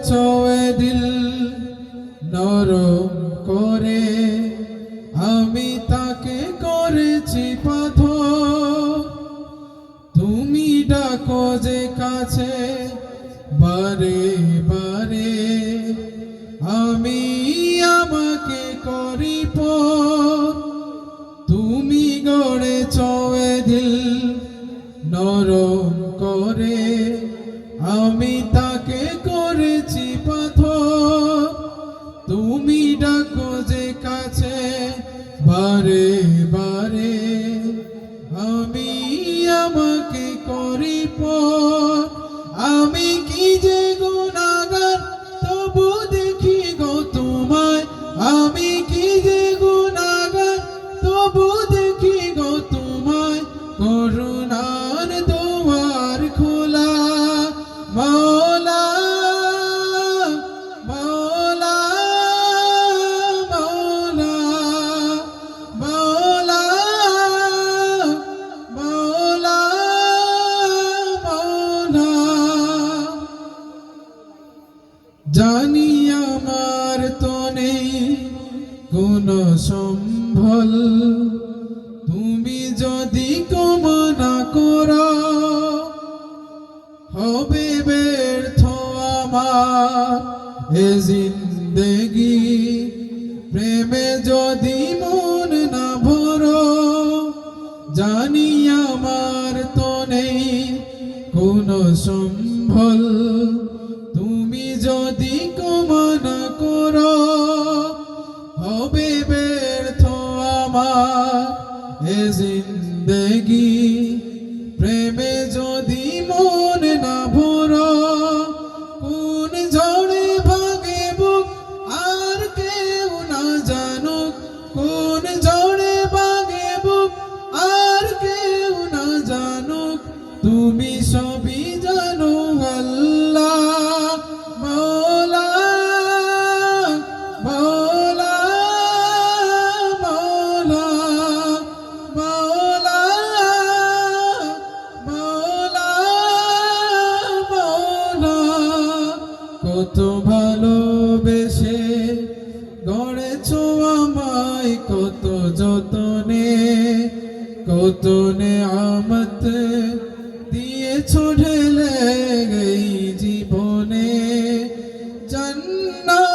গড়েছ দিল নরম করে। আমি তাকে করেছি পাথর। তুমি ডাকো যে কাছে, বারে বারে। আমি আমাকে করি তুমি গড়েছ এ দিল নরম করে। আমি তাকে সম্ভল। তুমি যদি কমনা করো, হবে ব্যর্থ আমার। এ জিন্দেগি, প্রেমে যদি মন না ভরো, জানি আমার তো নেই কোন সম্ভল। তুমি যদি কমনা আমার এ জিন্দেগি। প্রেমে যদি মন না ভরো, কোন ঝড়ে ভাগে বুক আর কেউ না জানুক। কোন ঝড়ে ভাগে বুক আর কেউ না জানুক। তুমি সবই কত ভালোবেসে গড়েছ আমায় কত যতনে কত নে আমত দিয়েছ ঢেলে গই জীবনে। জান্নাত